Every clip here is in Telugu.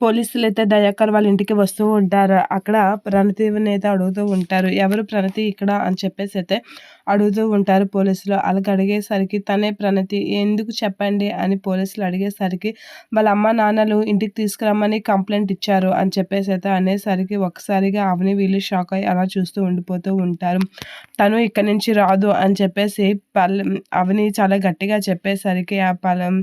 పోలీసులు అయితే దయాకర్ వాళ్ళ ఇంటికి వస్తూ ఉంటారు. అక్కడ ప్రణతిని అయితే అడుగుతూ ఉంటారు. ఎవరు ప్రణతి ఇక్కడ అని చెప్పేసి అయితే అడుగుతూ ఉంటారు పోలీసులు. అలాగ అడిగేసరికి తనే ప్రణతి ఎందుకు చెప్పండి అని పోలీసులు అడిగేసరికి వాళ్ళ అమ్మ నాన్నలు ఇంటికి తీసుకురమ్మని కంప్లైంట్ ఇచ్చారు అని చెప్పేసి అయితే అనేసరికి ఒకసారిగా అవని వీళ్ళు షాక్ అయ్యి అలా చూస్తూ ఉండిపోతూ ఉంటారు. తను ఇక్కడి నుంచి రాదు అని చెప్పేసి పల్ అవని చాలా గట్టిగా చెప్పేసరికి ఆ పలం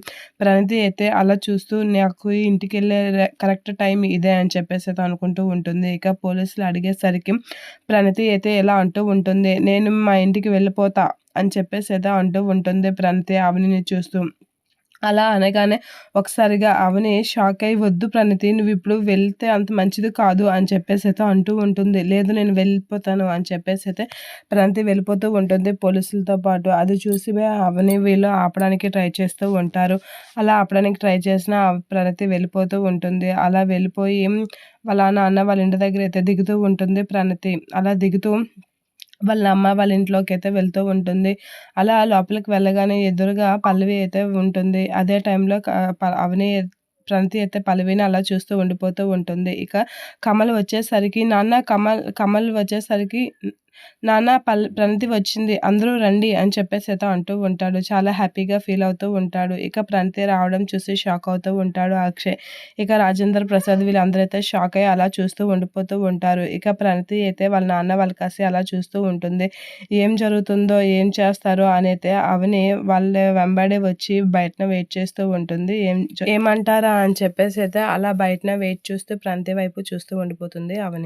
ప్రణతి అయితే అలా చూస్తూ నాకు ఇంటికి వెళ్ళే కరెక్ట్ టైం ఇదే అని చెప్పేసి అయితే అనుకుంటూ ఉంటుంది. ఇక పోలీసులు అడిగేసరికి ప్రణతి అయితే ఎలా అంటూ ఉంటుంది. నేను మా ఇంటికి వెళ్ళిపోతా అని చెప్పేసి అయితే అంటూ ఉంటుంది ప్రణతి అవనిని చూస్తూ. అలా అనగానే ఒకసారిగా అవని షాక్ అయ్యి వద్దు ప్రణతి నువ్వు ఇప్పుడు వెళ్తే అంత మంచిది కాదు అని చెప్పేసి అయితే అంటూ ఉంటుంది. లేదు నేను వెళ్ళిపోతాను అని చెప్పేసి అయితే ప్రణతి వెళ్ళిపోతూ ఉంటుంది పోలీసులతో పాటు. అది చూసి అవని వీళ్ళు ఆపడానికి ట్రై చేస్తూ ఉంటారు. అలా ఆపడానికి ట్రై చేసిన ప్రణతి వెళ్ళిపోతూ ఉంటుంది. అలా వెళ్ళిపోయి వాళ్ళ నాన్న వాళ్ళ ఇంటి దగ్గర అయితే దిగుతూ ఉంటుంది ప్రణతి. అలా దిగుతూ వాళ్ళ అమ్మ వాళ్ళ ఇంట్లోకి అయితే వెళ్తూ ఉంటుంది. అలా లోపలికి వెళ్ళగానే ఎదురుగా పల్లవి అయితే ఉంటుంది. అదే టైంలో అవని ప్రణతి అయితే పల్లవిని అలా చూస్తూ ఉండిపోతూ ఉంటుంది. ఇక కమల్ వచ్చేసరికి నాన్న కమల్ కమల్ వచ్చేసరికి నాన్న పల్ ప్రణతి వచ్చింది అందరూ రండి అని చెప్పేసి అయితే అంటూ ఉంటాడు. చాలా హ్యాపీగా ఫీల్ అవుతూ ఉంటాడు. ఇక ప్రణతి రావడం చూసి షాక్ అవుతూ ఉంటాడు. అక్షయ్ ఇక రాజేంద్ర ప్రసాద్ వీళ్ళందరైతే షాక్ అయ్యి అలా చూస్తూ ఉండిపోతూ ఉంటారు. ఇక ప్రణతి అయితే వాళ్ళ నాన్న వాళ్ళ కాసి అలా చూస్తూ ఉంటుంది. ఏం జరుగుతుందో ఏం చేస్తారో? అని అయితే అవని వాళ్ళ వెంబడి వచ్చి బయటన వెయిట్ చేస్తూ ఉంటుంది. ఏం ఏమంటారా? అని చెప్పేసి అయితే అలా బయటన వెయిట్ చూస్తూ ప్రణతి వైపు చూస్తూ ఉండిపోతుంది అవని.